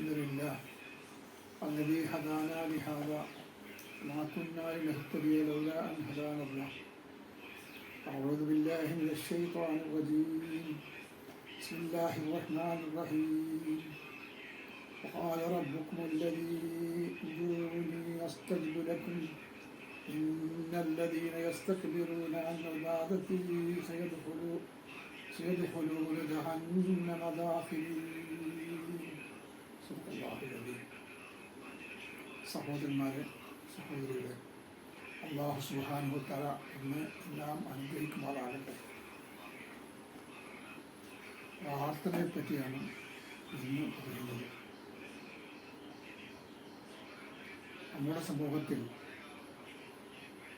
الحمد لله الذي هدانا لهذا. ما كنا لنهتدي لولا أن هدانا الله. أعوذ بالله من الشيطان الرجيم. بسم الله الرحمن الرحيم. وقال ربكم الذي ادعوني أستجب لكم. إن الذين يستكبرون عن عبادتي سيدخلون سيدخلون جهنم داخلين സുഹൃത്തുക്കളെ സഹോദരന്മാരെ സഹോദരികളെ അള്ളാഹു സുഹാനുഭവത്തല എന്ന് എല്ലാം അനുഗ്രഹിക്കുമാറാകട്ടെ. പ്രാർത്ഥനയെ പറ്റിയാണ് ഇന്ന് പറയുന്നത്. നമ്മുടെ സമൂഹത്തിൽ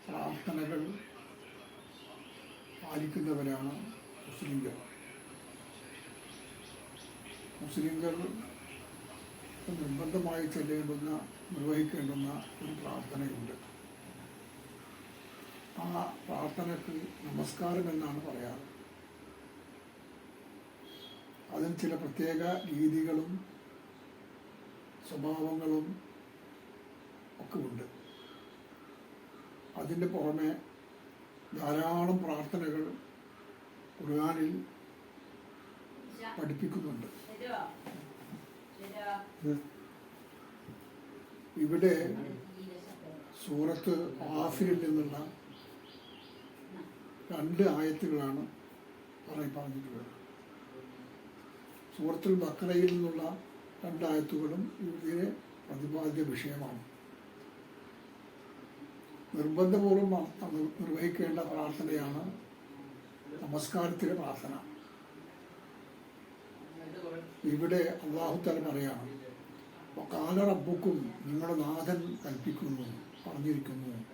പ്രാർത്ഥനകൾ പാലിക്കുന്നവരാണ് മുസ്ലിംകൾ. മുസ്ലിംകൾ നിർബന്ധമായി ചെല്ലേണ്ടുന്ന നിർവഹിക്കേണ്ടുന്ന ഒരു പ്രാർത്ഥനയുണ്ട്. ആ പ്രാർത്ഥനയ്ക്ക് നമസ്കാരം എന്നാണ് പറയാറ്. അതിന് ചില പ്രത്യേക രീതികളും സ്വഭാവങ്ങളും ഒക്കെ ഉണ്ട് അതിന്റെ പുറമെ ധാരാളം പ്രാർത്ഥനകൾ ഖുർആനിൽ പഠിപ്പിക്കുന്നുണ്ട്. ഇവിടെ സൂറത്ത് ആഫിനിൽ നിന്നുള്ള രണ്ട് ആയത്തുകളാണ് പറഞ്ഞിട്ടുള്ളത്. സൂറത്തിൽ ബക്കറയിൽ നിന്നുള്ള രണ്ട് ആയത്തുകളും ഇതിലെ പ്രതിപാദ്യ വിഷയമാണ്. നിർബന്ധപൂർവം നിർവഹിക്കേണ്ട പ്രാർത്ഥനയാണ് നമസ്കാരത്തിലെ പ്രാർത്ഥന. ഇവിടെ അള്ളാഹുത്തല പറയാണ് കാല റബ്ബുക്കും നിങ്ങളുടെ നാഥൻ കൽപ്പിക്കുന്നു പറഞ്ഞിരിക്കുന്നു.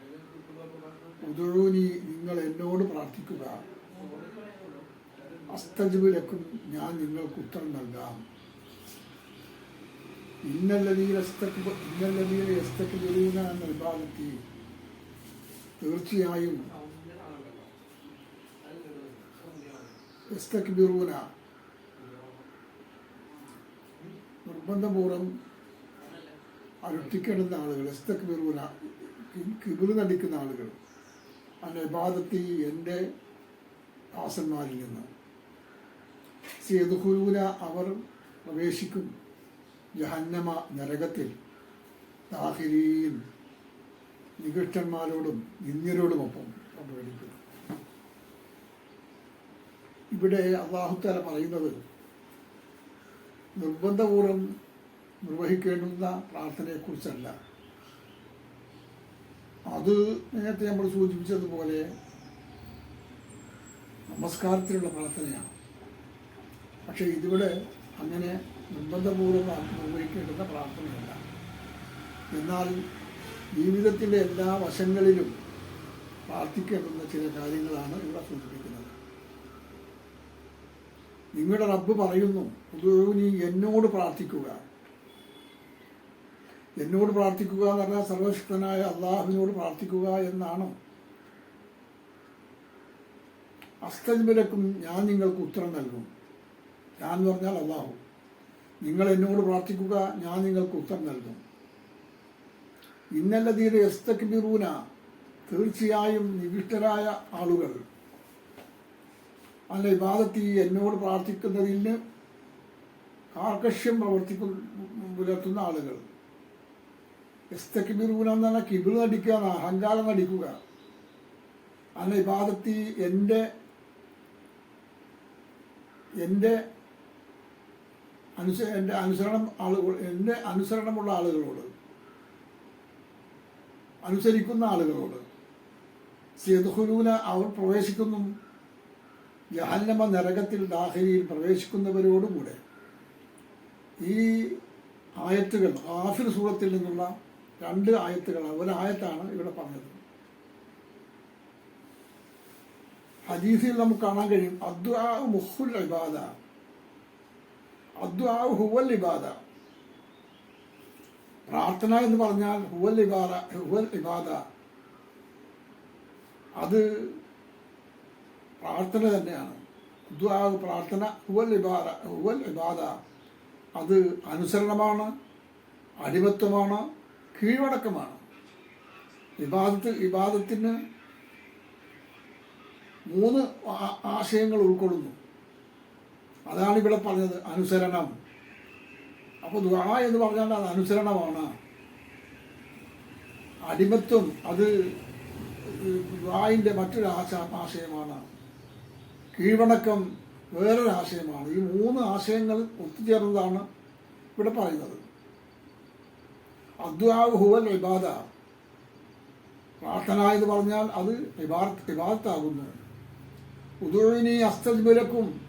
ഉദഴൂനി നിങ്ങൾ എന്നോട് പ്രാർത്ഥിക്കുക. അസ്തജുബിലക്കും ഞാൻ നിങ്ങൾക്ക് ഉത്തരം നൽകാം. എന്ന വിഭാഗത്തിൽ തീർച്ചയായും നിർബന്ധപൂർവം അനുഷ്ഠിക്കേണ്ടുന്ന ആളുകൾ എസ്തക്ബിറൂന കിബിറ് നടിക്കുന്ന ആളുകൾ. അല്ലെ ബാധത്തി എന്റെ ദാസന്മാരിൽ നിന്ന്. സേതുഹുരൂന അവർ പ്രവേശിക്കും ജഹന്നമ നരകത്തിൽ. ദാഹിരീൻ നികൃഷ്ടന്മാരോടും നിന്ദ്യരോടുമൊപ്പം പങ്കുവലിക്കുന്നു ഇവിടെ അള്ളാഹുത്താല പറയുന്നത് നിർബന്ധപൂർവം നിർവഹിക്കേണ്ടുന്ന പ്രാർത്ഥനയെക്കുറിച്ചല്ല. അത് നേരത്തെ നമ്മൾ സൂചിപ്പിച്ചതുപോലെ നമസ്കാരത്തിലുള്ള പ്രാർത്ഥനയാണ്. പക്ഷേ ഇതിവിടെ അങ്ങനെ നിർബന്ധപൂർവം നിർവഹിക്കേണ്ടുന്ന പ്രാർത്ഥനയല്ല. എന്നാൽ ജീവിതത്തിന്റെ എല്ലാ വശങ്ങളിലും പ്രാർത്ഥിക്കേണ്ടുന്ന ചില കാര്യങ്ങളാണ് ഇവിടെ സൂചിപ്പിക്കുന്നത്. നിങ്ങളുടെ റബ്ബ് പറയുന്നു നീ എന്നോട് പ്രാർത്ഥിക്കുക. എന്നോട് പ്രാർത്ഥിക്കുക എന്ന് പറഞ്ഞാൽ സർവശക്തനായ അള്ളാഹുവിനോട് പ്രാർത്ഥിക്കുക എന്നാണ്. അസ്തജ്മലക്കും ഞാൻ നിങ്ങൾക്ക് ഉത്തരം നൽകും. ഞാൻ എന്ന് പറഞ്ഞാൽ അള്ളാഹു. നിങ്ങൾ എന്നോട് പ്രാർത്ഥിക്കുക ഞാൻ നിങ്ങൾക്ക് ഉത്തരം നൽകും. ഇന്നല്ല ഇന്നല്ലതീര എസ്തക്ബിറൂന തീർച്ചയായും നിവിഷ്ടരായ ആളുകൾ. അല്ല വിവാദത്തിൽ എന്നോട് പ്രാർത്ഥിക്കുന്നതിന് കാർക്കശ്യം പ്രവർത്തിക്കുന്ന പുലർത്തുന്ന ആളുകൾ. എസ്തക്കിബിറൂന എന്ന് പറഞ്ഞാൽ കിബിൾ നടിക്കുക അഹങ്കാരം നടിക്കുക. അന്ന് വിവാദത്തിൽ എന്റെ എന്റെ അനുസ എന്റെ അനുസരണം ആളുകൾ എന്റെ അനുസരണമുള്ള ആളുകളോട് അനുസരിക്കുന്ന ആളുകളോട് സേതുഹുലൂന അവർ പ്രവേശിക്കുന്നു. ജഹന്നമ നരകത്തിൽ ദാഹിരിയിൽ പ്രവേശിക്കുന്നവരോടുകൂടെ ഈ ആയത്തുകൾ ആഫിർ സൂറത്തിൽ നിന്നുള്ള രണ്ട് ആയത്തുകളാണ് ഒരു ആയത്താണ് ഇവിടെ പറഞ്ഞത്. ഹദീസിൽ നമുക്ക് കാണാൻ കഴിയും അദ്വാ മുഹുൽ ഇബാദ. അദ്വാ ഹുവൽ ഇബാദ. പ്രാർത്ഥന എന്ന് പറഞ്ഞാൽ ഹുവൽ ഇബാദ ഹുവൽ ഇബാദ. അത് പ്രാർത്ഥന തന്നെയാണ്. ദുആ പ്രാർത്ഥന ഹുവൽ ഇബാദ ഹുവൽ ഇബാദ. അത് അനുസരണമാണ് അടിമത്വമാണ് കീഴ്വണക്കമാണ് വിവാദത്തിൽ വിവാദത്തിന് മൂന്ന് ആശയങ്ങൾ ഉൾക്കൊള്ളുന്നു. അതാണ് ഇവിടെ പറഞ്ഞത് അനുസരണം. അപ്പോൾ ദുആ എന്ന് പറഞ്ഞാൽ അത് അനുസരണമാണ്. അടിമത്വം അത് ദുആയിന്റെ മറ്റൊരു ആശ ആശയമാണ്. കീഴ്വണക്കം വേറൊരു ആശയമാണ്. ഈ മൂന്ന് ആശയങ്ങൾ ഒത്തുചേർന്നതാണ് ഇവിടെ പറയുന്നത്. അദ്വാവ് ഹുവൽ ഇബാദ. പ്രാർത്ഥന എന്ന് പറഞ്ഞാൽ അത് ഇബാദത്ത് ഉദുവിനി ഉദുഴിനി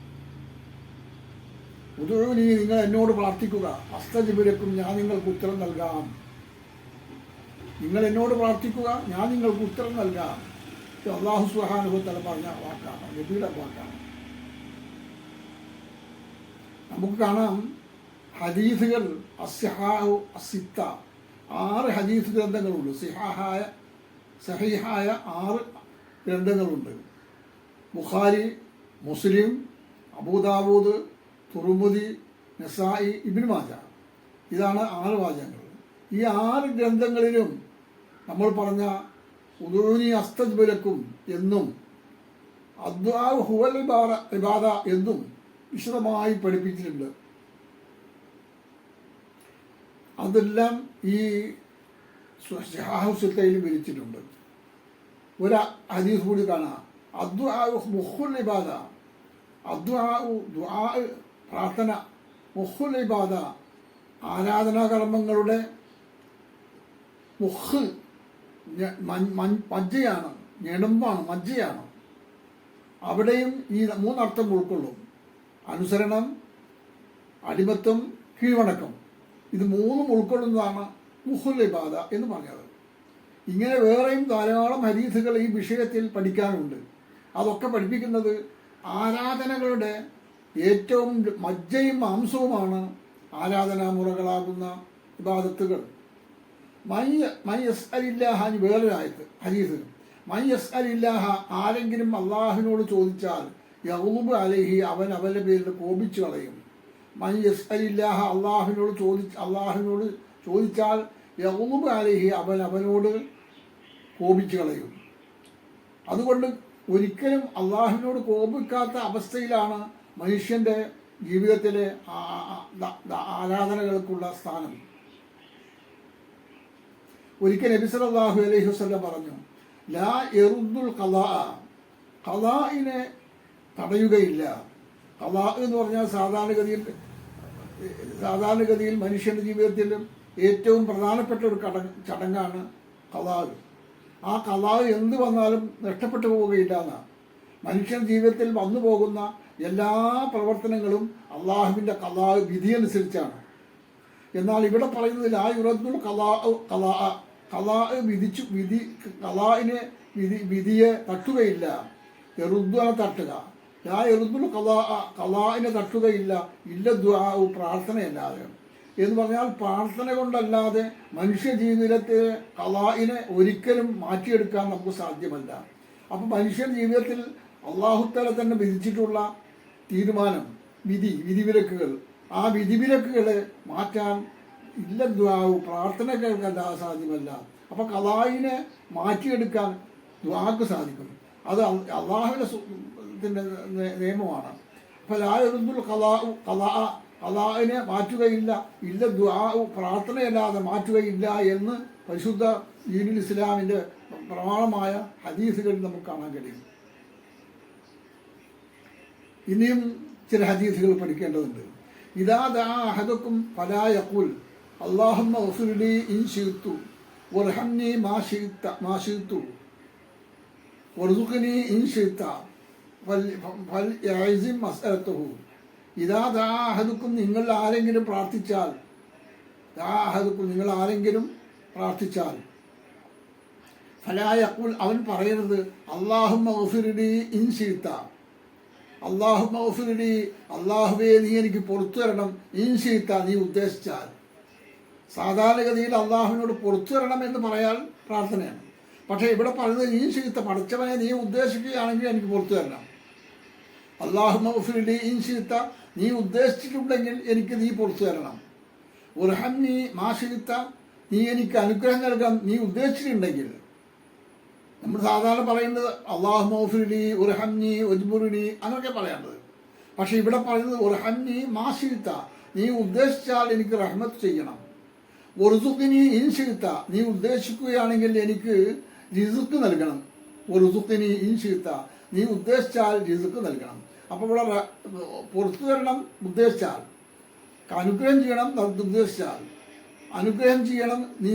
ഉദുവിനി നിങ്ങൾ എന്നോട് പ്രാർത്ഥിക്കുക. അസ്തജ്ബുലക്കും ഞാൻ നിങ്ങൾക്ക് ഉത്തരം നൽകാം. നിങ്ങൾ എന്നോട് പ്രാർത്ഥിക്കുക ഞാൻ നിങ്ങൾക്ക് ഉത്തരം നൽകാം. അള്ളാഹു സുഹാനുഭവത്തല പറഞ്ഞ വാക്കാണ് നബിയുടെ വാക്കാണ്. നമുക്ക് കാണാം ഹദീസുകൾ അസ്ഹാഹു അസിത്ത ആറ് ഹദീസ് ഗ്രന്ഥങ്ങളുണ്ട്. സിഹാഹായ സഹിഹായ ആറ് ഗ്രന്ഥങ്ങളുണ്ട്. ബുഖാരി മുസ്ലിം അബൂദാബൂദ് തുറുമുദി നസായി ഇബിൻ മാജ. ഇതാണ് ആറ് വാചകങ്ങൾ. ഈ ആറ് ഗ്രന്ഥങ്ങളിലും നമ്മൾ പറഞ്ഞ ഉദൂനി അസ്തജ്ബലക്കും എന്നും അദ്വാ ഹുവൽ ഇബാദ എന്നും വിശദമായി പഠിപ്പിച്ചിട്ടുണ്ട്. അതെല്ലാം ഈ ഷഹാഹുസത്തയിൽ വിരിച്ചിട്ടുണ്ട്. ഒരു ഹദീസ് കൂടി കാണാം. അദ്വാഹു മുഹുൽ ഇബാദ. അദ്വാഹു ദ്വാ പ്രാർത്ഥന മുഹുൽ ഇബാദ. ആരാധനാകർമ്മങ്ങളുടെ മുഹ് മജ്ജയാണ് ഞെടുമ്പാണ് മജ്ജയാണ്. അവിടെയും ഈ മൂന്നർത്ഥം ഉൾക്കൊള്ളും. അനുസരണം അടിമത്വം കീഴ്വണക്കം. ഇത് മൂന്നും ഉൾക്കൊള്ളുന്നതാണ് മുഹുൽ ഇബാദ എന്ന് പറഞ്ഞത്. ഇങ്ങനെ വേറെയും ധാരാളം ഹരീസുകൾ ഈ വിഷയത്തിൽ പഠിക്കാനുണ്ട്. അതൊക്കെ പഠിപ്പിക്കുന്നത് ആരാധനകളുടെ ഏറ്റവും മജ്ജയും മാംസവുമാണ് ആരാധനാമുറകളാകുന്ന ഇബാദത്തുകൾ. മൈ മൈ എസ് അലില്ലാഹ വേറൊരു ആയത്ത് ഹരീസ് മൈ എസ് അലില്ലാഹ ആരെങ്കിലും അള്ളാഹുവിനോട് ചോദിച്ചാൽ യൗബ് അലഹി അവൻ അവന്റെ പേരിൽ കോപിച്ചു കളയും മൈ എസ് ഇല്ലാഹ അള്ളാഹുവിനോട് ചോദിച്ച് അള്ളാഹുവിനോട് ചോദിച്ചാൽ യഹൂബ് അലഹി അവൻ അവനോട് കോപിച്ചു കളയും. അതുകൊണ്ട് ഒരിക്കലും അള്ളാഹുവിനോട് കോപിക്കാത്ത അവസ്ഥയിലാണ് മനുഷ്യന്റെ ജീവിതത്തിലെ ആരാധനകൾക്കുള്ള സ്ഥാനം. ഒരിക്കൽ നബി സല്ലല്ലാഹു അലൈഹി വസല്ലം പറഞ്ഞു ലാ എറുദ്ദുൽ കലാ കലാഇനെ തടയുകയില്ല. കലാ എന്ന് പറഞ്ഞാൽ സാധാരണഗതിയിൽ സാധാരണഗതിയിൽ മനുഷ്യന്റെ ജീവിതത്തിലും ഏറ്റവും പ്രധാനപ്പെട്ട ഒരു ചടങ്ങാണ് കലാവ്. ആ കലാവ് എന്ത് വന്നാലും നഷ്ടപ്പെട്ടു പോവുകയില്ല എന്നാണ്. മനുഷ്യൻ ജീവിതത്തിൽ വന്നു പോകുന്ന എല്ലാ പ്രവർത്തനങ്ങളും അള്ളാഹുവിന്റെ കലാവ് വിധിയനുസരിച്ചാണ് എന്നാൽ ഇവിടെ പറയുന്നത് ആ യുറദ്ദുൽ കലാ കലാ കലാ വിധിച്ചു വിധി കലാവിനെ വിധി വിധിയെ തട്ടുകയില്ല. എറുദ്ദുനെ തട്ടുക. ലാ എറുദ്ദുൽ കലാ തട്ടുകയില്ല. ഇല്ല ദ്വാവ് പ്രാർത്ഥനയല്ലാതെ. എന്ന് പറഞ്ഞാൽ പ്രാർത്ഥന കൊണ്ടല്ലാതെ മനുഷ്യ ജീവിതത്തെ കലാഇനെ ഒരിക്കലും മാറ്റിയെടുക്കാൻ നമുക്ക് സാധ്യമല്ല. അപ്പം മനുഷ്യ ജീവിതത്തിൽ അള്ളാഹുത്തല തന്നെ വിധിച്ചിട്ടുള്ള തീരുമാനം വിധി വിധിവിലക്കുകൾ. ആ വിധിവിലക്കുകളെ മാറ്റാൻ ഇല്ല പ്രാർത്ഥന കേൾക്കല്ല സാധ്യമല്ല. അപ്പൊ കലായിനെ മാറ്റിയെടുക്കാൻ ദ്വാക്ക് സാധിക്കും. അത് അള്ളാഹുവിന്റെ ത്തിന്റെ നിയമമാണ്. അപ്പൊ എഴുതുൽ കലാ കലാ കലാവിനെ മാറ്റുകയില്ല ഇല്ല ദുആ പ്രാർത്ഥനയല്ലാതെ മാറ്റുകയില്ല എന്ന് പരിശുദ്ധ ദീനുൽ ഇസ്ലാമിന്റെ പ്രമാണമായ ഹദീസുകളിൽ നമുക്ക് കാണാൻ കഴിയും. ഇനിയും ചില ഹദീസുകൾ പഠിക്കേണ്ടതുണ്ട്. ഇതാ ദാ അഹദക്കും ഫലായക്കുൽ അള്ളാഹുമ്മ വസുലി ഇൻ ഷീത്തു വർഹംനി മാ ഷീത്ത മാ ഇൻ മസ്അലത്തുഹു. ഇതാ ദാ അഹദക്കും നിങ്ങൾ ആരെങ്കിലും പ്രാർത്ഥിച്ചാൽ ദാഹദുക്കും നിങ്ങൾ ആരെങ്കിലും പ്രാർത്ഥിച്ചാൽ. ഫലായക്കുൽ അവൻ പറയരുത് അള്ളാഹു വസുലി ഇൻ ഷീത്ത അള്ളാഹു മൗഫുലി അള്ളാഹുവേ നീ എനിക്ക് പുറത്തു തരണം ഇൻഷീത്ത നീ ഉദ്ദേശിച്ചാൽ. സാധാരണഗതിയിൽ അള്ളാഹുവിനോട് പുറത്തു തരണം എന്ന് പറയാൻ പ്രാർത്ഥനയാണ്. പക്ഷേ ഇവിടെ പറയുന്നത് ഇൻഷീത്ത പഠിച്ചവനെ നീ ഉദ്ദേശിക്കുകയാണെങ്കിൽ എനിക്ക് പുറത്തു തരണം. അള്ളാഹു മൗഫിലി ഇൻഷിത്ത നീ ഉദ്ദേശിച്ചിട്ടുണ്ടെങ്കിൽ എനിക്ക് നീ പുറത്തു തരണം ഉർഹന്നി മാഷിത്ത നീ എനിക്ക് അനുഗ്രഹം നൽകാൻ നീ ഉദ്ദേശിച്ചിട്ടുണ്ടെങ്കിൽ. നമ്മൾ സാധാരണ പറയുന്നത് അള്ളാഹു മൗഫിലി ഉർഹന്നി ഒജ്ബുറിനി അങ്ങനെയൊക്കെ പറയാറുണ്ട്. പക്ഷെ ഇവിടെ പറയുന്നത് ഉർഹന്നി മാഷിത്ത നീ ഉദ്ദേശിച്ചാൽ എനിക്ക് റഹ്മത്ത് ചെയ്യണം. ഒറുസുക്കിനി ഇൻഷിത്ത നീ ഉദ്ദേശിക്കുകയാണെങ്കിൽ എനിക്ക് രിസുക്ക് നൽകണം. ഒറുസുക്കിനി ഇൻഷിത്ത നീ ഉദ്ദേശിച്ചാൽ രിസുക്ക് നൽകണം. അപ്പോൾ ഇവിടെ പുറത്തു തരണം ഉദ്ദേശിച്ചാൽ അനുഗ്രഹം ചെയ്യണം ഉദ്ദേശിച്ചാൽ അനുഗ്രഹം ചെയ്യണം നീ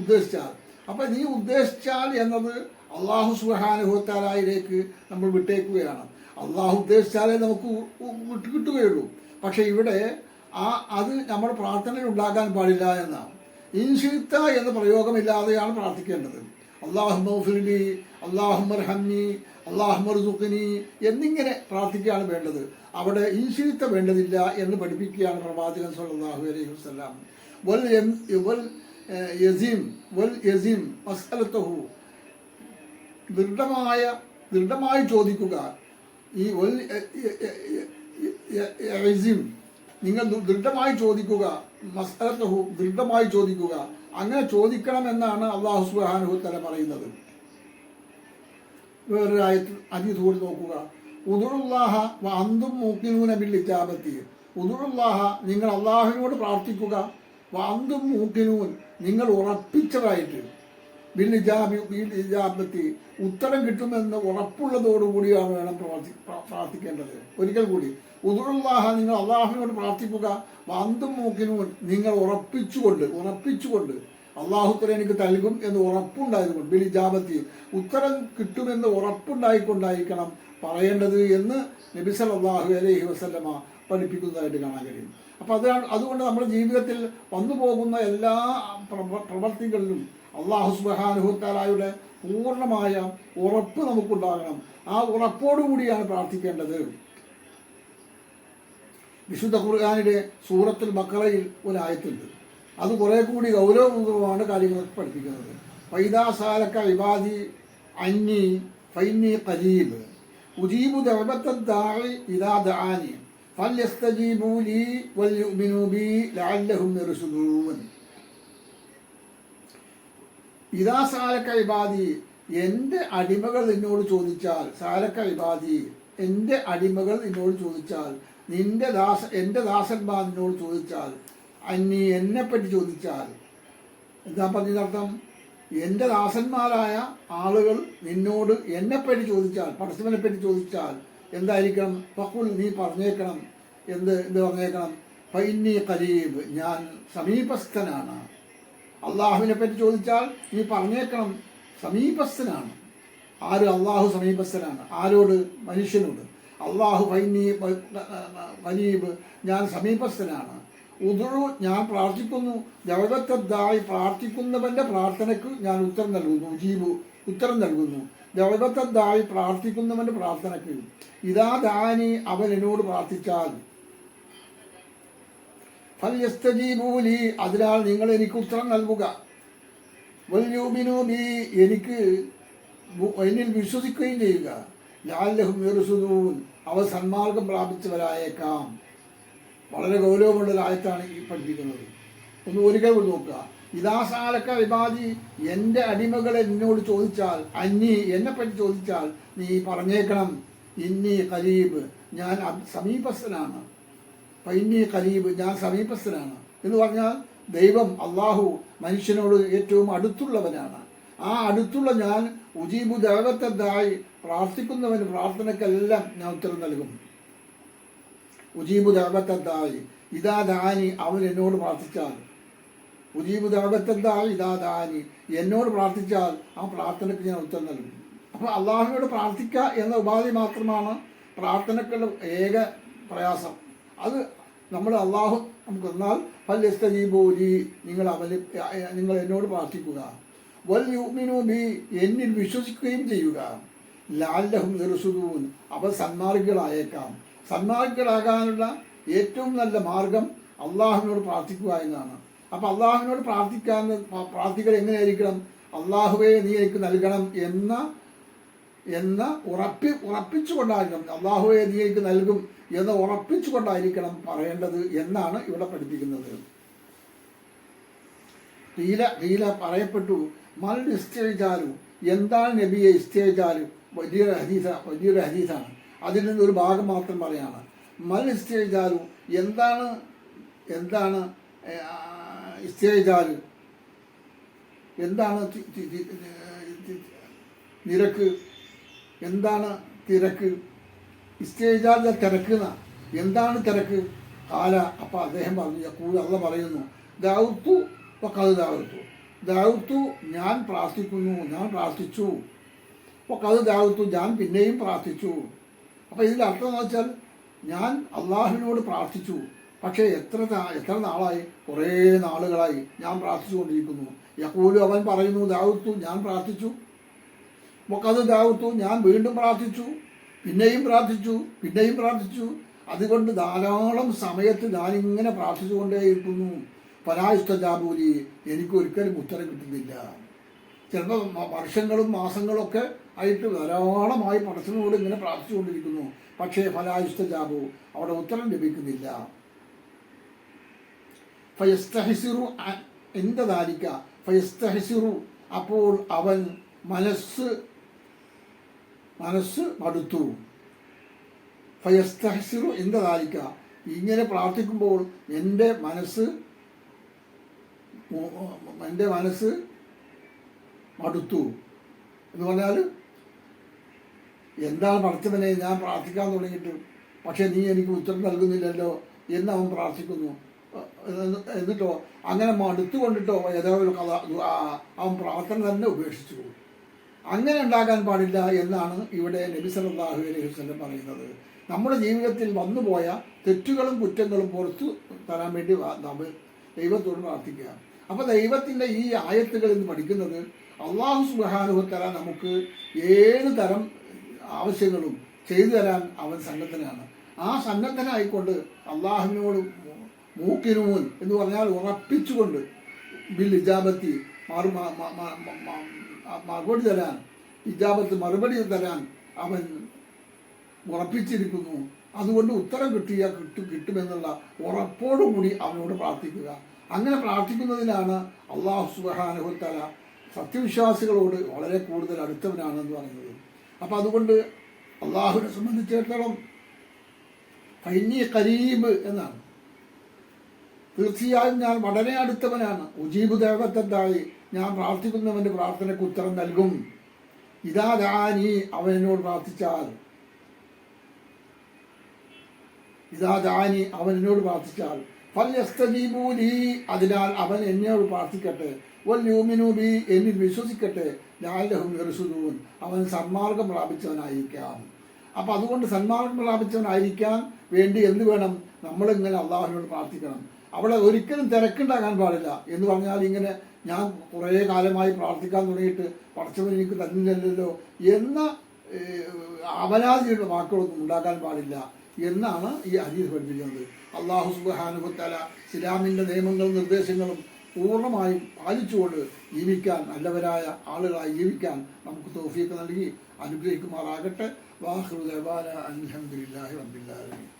ഉദ്ദേശിച്ചാൽ. അപ്പം നീ ഉദ്ദേശിച്ചാൽ എന്നത് അള്ളാഹു സുഹാനുഭവത്താലായിലേക്ക് നമ്മൾ വിട്ടേക്കുകയാണ്. അള്ളാഹു ഉദ്ദേശിച്ചാലേ നമുക്ക് വിട്ട് കിട്ടുകയുള്ളൂ. പക്ഷെ ഇവിടെ ആ അത് നമ്മൾ പ്രാർത്ഥനയിൽ ഉണ്ടാകാൻ പാടില്ല എന്നാണ്. ഇൻഷിത്ത എന്ന പ്രയോഗമില്ലാതെയാണ് പ്രാർത്ഥിക്കേണ്ടത്. അള്ളാഹു മൗഫിലി അള്ളാഹു അള്ളാഹുമർഹന്നി അള്ളാഹുമർസുഖിനി എന്നിങ്ങനെ പ്രാർത്ഥിക്കുകയാണ് വേണ്ടത്. അവിടെ ഇൻഷിത്ത വേണ്ടതില്ല എന്ന് പഠിപ്പിക്കുകയാണ് പ്രവാചകൻ സല്ലാഹു അലൈഹി വസ്ലാം വൽ വൽ യസീം വൽ യസീം മസ്അലത്തഹു. ദൃഢമായ ദൃഢമായി ചോദിക്കുക. ഈ വൽ യസീം നിങ്ങൾ ദൃഢമായി ചോദിക്കുക. മസ്അലത്തഹു ദൃഢമായി ചോദിക്കുക. അങ്ങനെ ചോദിക്കണം എന്നാണ് അള്ളാഹു സുബ്ഹാനഹു തല പറയുന്നത്. വേറൊരു ആയത്തിൽ അജീത് കൂടി നോക്കുക. ഉദുറുല്ലാഹ അന്തും മൂക്കിനൂന ബില്ലിജാബത്തി ഉദുറുല്ലാഹ നിങ്ങൾ അള്ളാഹുവിനോട് പ്രാർത്ഥിക്കുക. അന്തും മൂക്കിനൂൻ നിങ്ങൾ ഉറപ്പിച്ചതായിട്ട്. ബില്ലിജാബി ബില്ലിജാബത്തി ഉത്തരം കിട്ടുമെന്ന് ഉറപ്പുള്ളതോടുകൂടിയാണ് വേണം പ്രാർത്ഥി പ്രാ- പ്രാർത്ഥിക്കേണ്ടത്. ഒരിക്കൽ കൂടി. ഉദുറുല്ലാഹ നിങ്ങൾ അള്ളാഹുവിനോട് പ്രാർത്ഥിക്കുക. അന്തും മൂക്കിനൂൻ നിങ്ങൾ ഉറപ്പിച്ചുകൊണ്ട് ഉറപ്പിച്ചുകൊണ്ട് അള്ളാഹുത്തല എനിക്ക് നൽകും എന്ന് ഉറപ്പുണ്ടായതുകൊണ്ട് ബിലി ജാബത്തി ഉത്തരം കിട്ടുമെന്ന് ഉറപ്പുണ്ടായിക്കൊണ്ടായിരിക്കണം പറയേണ്ടത് എന്ന് നബി സല്ലല്ലാഹു അലൈഹി വസല്ലമ പഠിപ്പിക്കുന്നതായിട്ട് കാണാൻ കഴിയും. അപ്പം അതാണ് അതുകൊണ്ട് നമ്മുടെ ജീവിതത്തിൽ വന്നു പോകുന്ന എല്ലാ പ്രവ- പ്രവർത്തികളിലും അള്ളാഹു സുബാനുഹുത്താലായുടെ പൂർണമായ ഉറപ്പ് നമുക്കുണ്ടാകണം. ആ ഉറപ്പോടുകൂടിയാണ് പ്രാർത്ഥിക്കേണ്ടത്. വിശുദ്ധ ഖുർആാനിലെ സൂറത്തുൽ ബക്കറയിൽ ഒരായത്തുണ്ട്. അത് കുറെ കൂടി ഗൗരവപൂർവമാണ് കാര്യങ്ങളൊക്കെ പഠിപ്പിക്കുന്നത്. ഫൈദാസാലക്ക വിവാദി അന്നി ഫൈന്നി കരീബ് ഉജീബു ദഅവത്തദ്ദാഇ ഇദാ ദആനി ഫല്യസ്തജീബൂ ലീ ബി ലഅല്ലഹും ഇതാ ഇബാദി എന്റെ അടിമകൾ എന്നോട് ചോദിച്ചാൽ സാലക്ക ഇബാദി എന്റെ അടിമകൾ എന്നോട് ചോദിച്ചാൽ നിന്റെ ദാസ എന്റെ ദാസന്മാർ എന്നോട് ചോദിച്ചാൽ അന്നി എന്നെപ്പറ്റി ചോദിച്ചാൽ എന്താ പറഞ്ഞതിനർത്ഥം എന്റെ ദാസന്മാരായ ആളുകൾ നിന്നോട് എന്നെപ്പറ്റി ചോദിച്ചാൽ പരസ്പരനെ പറ്റി ചോദിച്ചാൽ എന്തായിരിക്കണം? പക്കുൽ നീ പറഞ്ഞേക്കണം എന്ത് എന്ത് പറഞ്ഞേക്കണം. പൈന്നി കരീബ് ഞാൻ സമീപസ്ഥനാണ്. അള്ളാഹുവിനെ പറ്റി ചോദിച്ചാൽ നീ പറഞ്ഞേക്കണം സമീപസ്ഥനാണ്. ആര് അള്ളാഹു സമീപസ്ഥനാണ്? ആരോട്? മനുഷ്യനോട്. അള്ളാഹു പൈന്നി കരീബ് ഞാൻ സമീപസ്ഥനാണ്. ഉദുഴു ഞാൻ പ്രാർത്ഥിക്കുന്നു. ദൈവത്തദ്ദായി പ്രാർത്ഥിക്കുന്നവന്റെ പ്രാർത്ഥനയ്ക്ക് ഞാൻ ഉത്തരം നൽകുന്നു. ജീബു ഉത്തരം നൽകുന്നു. ദൈവത്തദ്ദായി പ്രാർത്ഥിക്കുന്നവന്റെ പ്രാർത്ഥനയ്ക്ക്. ഇതാ ദാനി അവൻ എന്നോട് പ്രാർത്ഥിച്ചാൽ. ഫൽയസ്തജീബൂലി അതിനാൽ നിങ്ങൾ എനിക്ക് ഉത്തരം നൽകുക. വല്യൂബിനൂബി എനിക്ക് എന്നിൽ വിശ്വസിക്കുകയും ചെയ്യുക. ലാലഹും യർസുദൂൻ അവർ സന്മാർഗം പ്രാപിച്ചവരായേക്കാം. വളരെ ഗൗരവമുള്ള ഒരു ആയത്താണ് ഈ പഠിപ്പിക്കുന്നത്. ഒന്ന് ഒരു കൈ കൊണ്ട് നോക്കുക. ഇതാസാലക്ക വിഭാജി എന്റെ അടിമകളെ നിന്നോട് ചോദിച്ചാൽ അന്നി എന്നെപ്പറ്റി ചോദിച്ചാൽ നീ പറഞ്ഞേക്കണം ഇന്നി കരീബ് ഞാൻ സമീപസ്ഥനാണ്. പൈന്നി കരീബ് ഞാൻ സമീപസ്ഥനാണ്. എന്ന് പറഞ്ഞാൽ ദൈവം അള്ളാഹു മനുഷ്യനോട് ഏറ്റവും അടുത്തുള്ളവനാണ്. ആ അടുത്തുള്ള ഞാൻ ഉജീബു ദേവത്തതായി പ്രാർത്ഥിക്കുന്നവന് പ്രാർത്ഥനയ്ക്കെല്ലാം ഞാൻ ഉത്തരം നൽകും. ഉജീബു ദാബത്തായി ഇതാ ദാനി അവൻ എന്നോട് പ്രാർത്ഥിച്ചാൽ. ഉജീബു ദാബത്തായി ഇതാ ദാനി എന്നോട് പ്രാർത്ഥിച്ചാൽ ആ പ്രാർത്ഥനയ്ക്ക് ഞാൻ ഉത്തരം നൽകും. അപ്പോൾ അള്ളാഹുവിനോട് പ്രാർത്ഥിക്കുക എന്ന ഉപാധി മാത്രമാണ് പ്രാർത്ഥനയ്ക്കുള്ള ഏക പ്രയാസം. അത് നമ്മൾ അള്ളാഹു നമുക്ക് എന്നാൽ ഫല്യസ്തജീബോലി നിങ്ങൾ അവൽ നിങ്ങൾ എന്നോട് പ്രാർത്ഥിക്കുക. വൽ യുമിനു ബി എന്നിൽ വിശ്വസിക്കുകയും ചെയ്യുക. ലാല്ലഹും ലഹും അവർ സന്മാർഗികളായേക്കാം. സന്മാർഗികളാകാനുള്ള ഏറ്റവും നല്ല മാർഗം അള്ളാഹുവിനോട് പ്രാർത്ഥിക്കുക എന്നാണ് അപ്പം അള്ളാഹുവിനോട് പ്രാർത്ഥിക്കാൻ പ്രാർത്ഥിക്കൽ എങ്ങനെയായിരിക്കണം? അള്ളാഹുവെ നീ എനിക്ക് നൽകണം എന്ന എന്ന ഉറപ്പി ഉറപ്പിച്ചുകൊണ്ടായിരിക്കണം. അള്ളാഹുവെ നീ എനിക്ക് നൽകും എന്ന് ഉറപ്പിച്ചുകൊണ്ടായിരിക്കണം പറയേണ്ടത് എന്നാണ് ഇവിടെ പഠിപ്പിക്കുന്നത്. ലീല ലീല പറയപ്പെട്ടു മൽ നിശ്ചയിച്ചാലും എന്താണ് നബിയെ നിശ്ചയിച്ചാലും? വലിയൊരു ഹദീസ വലിയൊരു ഹദീസാണ്. നിന്ന് ഒരു ഭാഗം മാത്രം പറയാണ്. മൽ എന്താണ് എന്താണ് ഇസ്തേജാലു എന്താണ് നിരക്ക് എന്താണ് തിരക്ക്? ഇസ്റ്റേജാലിന്റെ തിരക്ക്. എന്താണ് തിരക്ക്? കാല അപ്പൊ അദ്ദേഹം പറഞ്ഞു യക്കൂൽ അള്ള പറയുന്നു ദൗത്തു കഥ ദാവത്തു ദാവത്തു ഞാൻ പ്രാർത്ഥിക്കുന്നു ഞാൻ പ്രാർത്ഥിച്ചു. അപ്പോൾ കഥ ദാവത്തു ഞാൻ പിന്നെയും പ്രാർത്ഥിച്ചു. അപ്പോൾ ഇതിന്റെ അർത്ഥം എന്ന് വെച്ചാൽ ഞാൻ അള്ളാഹുവിനോട് പ്രാർത്ഥിച്ചു. പക്ഷേ എത്ര എത്ര നാളായി? കുറേ നാളുകളായി ഞാൻ പ്രാർത്ഥിച്ചുകൊണ്ടിരിക്കുന്നു. യക്കൂലു അവൻ പറയുന്നു ദാവത്തു ഞാൻ പ്രാർത്ഥിച്ചു. മുക്കത് ദാവത്തു ഞാൻ വീണ്ടും പ്രാർത്ഥിച്ചു. പിന്നെയും പ്രാർത്ഥിച്ചു പിന്നെയും പ്രാർത്ഥിച്ചു. അതുകൊണ്ട് ധാരാളം സമയത്ത് ഞാനിങ്ങനെ പ്രാർത്ഥിച്ചുകൊണ്ടേയിരിക്കുന്നു. എനിക്ക് ഒരിക്കലും ഉത്തരം കിട്ടുന്നില്ല. ചിലപ്പോൾ വർഷങ്ങളും മാസങ്ങളൊക്കെ ആയിട്ട് ധാരാളമായി പടത്തിനോട് ഇങ്ങനെ പ്രാർത്ഥിച്ചുകൊണ്ടിരിക്കുന്നു. പക്ഷേ ഫലായുഷ്ട ജാബു അവിടെ ഉത്തരം ലഭിക്കുന്നില്ല. ഫയസ്തഹിസിറു എന്തതായിരിക്ക ഫയസ്തഹിസിറു അപ്പോൾ അവൻ മനസ്സ് മനസ്സ് മടുത്തു. ഫയസ്തഹിസിറു എന്തതാലിക്ക ഇങ്ങനെ പ്രാർത്ഥിക്കുമ്പോൾ എന്റെ മനസ്സ് എന്റെ മനസ്സ് മടുത്തു. എന്ന് പറഞ്ഞാൽ എന്താണ് പഠിച്ചവനെ ഞാൻ പ്രാർത്ഥിക്കാൻ തുടങ്ങിയിട്ട്. പക്ഷേ നീ എനിക്ക് ഉത്തരം നൽകുന്നില്ലല്ലോ എന്ന് അവൻ പ്രാർത്ഥിക്കുന്നു. എന്നിട്ടോ അങ്ങനെ മടുത്തു കൊണ്ടിട്ടോ ഏതോ ഒരു കഥ അവൻ പ്രാർത്ഥന തന്നെ ഉപേക്ഷിച്ചു. അങ്ങനെ ഉണ്ടാകാൻ പാടില്ല എന്നാണ് ഇവിടെ നബി സല്ലല്ലാഹു അലൈഹി വസല്ലം പറയുന്നത്. നമ്മുടെ ജീവിതത്തിൽ വന്നുപോയ തെറ്റുകളും കുറ്റങ്ങളും പുറത്തു തരാൻ വേണ്ടി നമ്മൾ ദൈവത്തോട് പ്രാർത്ഥിക്കുക. അപ്പോൾ ദൈവത്തിന്റെ ഈ ആയത്തുകളിൽ നിന്ന് പഠിക്കുന്നത് അള്ളാഹു സുബാനുഹത്തല നമുക്ക് ഏത് തരം ആവശ്യങ്ങളും ചെയ്തു തരാൻ അവൻ സന്നദ്ധനാണ്. ആ സന്നദ്ധനായിക്കൊണ്ട് അള്ളാഹുവിനോട് മൂക്കിനൂൻ എന്ന് പറഞ്ഞാൽ ഉറപ്പിച്ചുകൊണ്ട് ബിൽ ഇജാബത്തി മറു മറുപടി തരാൻ ഇജാബത്ത് മറുപടി തരാൻ അവൻ ഉറപ്പിച്ചിരിക്കുന്നു. അതുകൊണ്ട് ഉത്തരം കിട്ടിയ കിട്ടും കിട്ടുമെന്നുള്ള ഉറപ്പോടുകൂടി അവനോട് പ്രാർത്ഥിക്കുക. അങ്ങനെ പ്രാർത്ഥിക്കുന്നതിനാണ് അള്ളാഹു സുബാനുഹത്തല സത്യവിശ്വാസികളോട് വളരെ കൂടുതൽ അടുത്തവനാണെന്ന് പറയുന്നത്. അപ്പം അതുകൊണ്ട് അള്ളാഹുവിനെ സംബന്ധിച്ചിടത്തോളം കഴിഞ്ഞി കരീബ് എന്നാണ്. തീർച്ചയായും ഞാൻ വളരെ അടുത്തവനാണ്. ഉജീബ് ദേവത്തത്തായി ഞാൻ പ്രാർത്ഥിക്കുന്നവന്റെ പ്രാർത്ഥനയ്ക്ക് ഉത്തരം നൽകും. ഇതാ ദാനി അവനോട് പ്രാർത്ഥിച്ചാൽ. ഇതാ ദാനി അവൻ എന്നോട് പ്രാർത്ഥിച്ചാൽ. ഫല്യസ്തജീബൂലി അതിനാൽ അവൻ എന്നോട് പ്രാർത്ഥിക്കട്ടെ. വല്യൂമിനൂബി എന്നിൽ വിശ്വസിക്കട്ടെ. ലാലഹും യർസുദൂൻ അവൻ സന്മാർഗം പ്രാപിച്ചവനായിരിക്കാം. അപ്പം അതുകൊണ്ട് സന്മാർഗം പ്രാപിച്ചവനായിരിക്കാൻ വേണ്ടി എന്ത് വേണം? നമ്മളിങ്ങനെ അള്ളാഹുവിനോട് പ്രാർത്ഥിക്കണം. അവിടെ ഒരിക്കലും തിരക്കുണ്ടാകാൻ പാടില്ല. എന്ന് പറഞ്ഞാൽ ഇങ്ങനെ ഞാൻ കുറേ കാലമായി പ്രാർത്ഥിക്കാൻ തുടങ്ങിയിട്ട് പടച്ചവൻ എനിക്ക് തന്നില്ലല്ലോ എന്ന അവനാദിയുടെ വാക്കുകളൊന്നും ഉണ്ടാക്കാൻ പാടില്ല എന്നാണ് ഈ ഹദീസ് പഠിപ്പിക്കുന്നത്. അള്ളാഹു സുബാനുഭത്തല ഇസ്ലാമിന്റെ നിയമങ്ങളും നിർദ്ദേശങ്ങളും പൂർണമായും പാലിച്ചുകൊണ്ട് ജീവിക്കാൻ നല്ലവരായ ആളുകളായി ജീവിക്കാൻ നമുക്ക് തോഫിയൊക്കെ നൽകി അനുഗ്രഹിക്കുമാറാകട്ടെ. വാഹൃദാല അലഹമില്ലാഹി റബ്ബില്ലാലമീൻ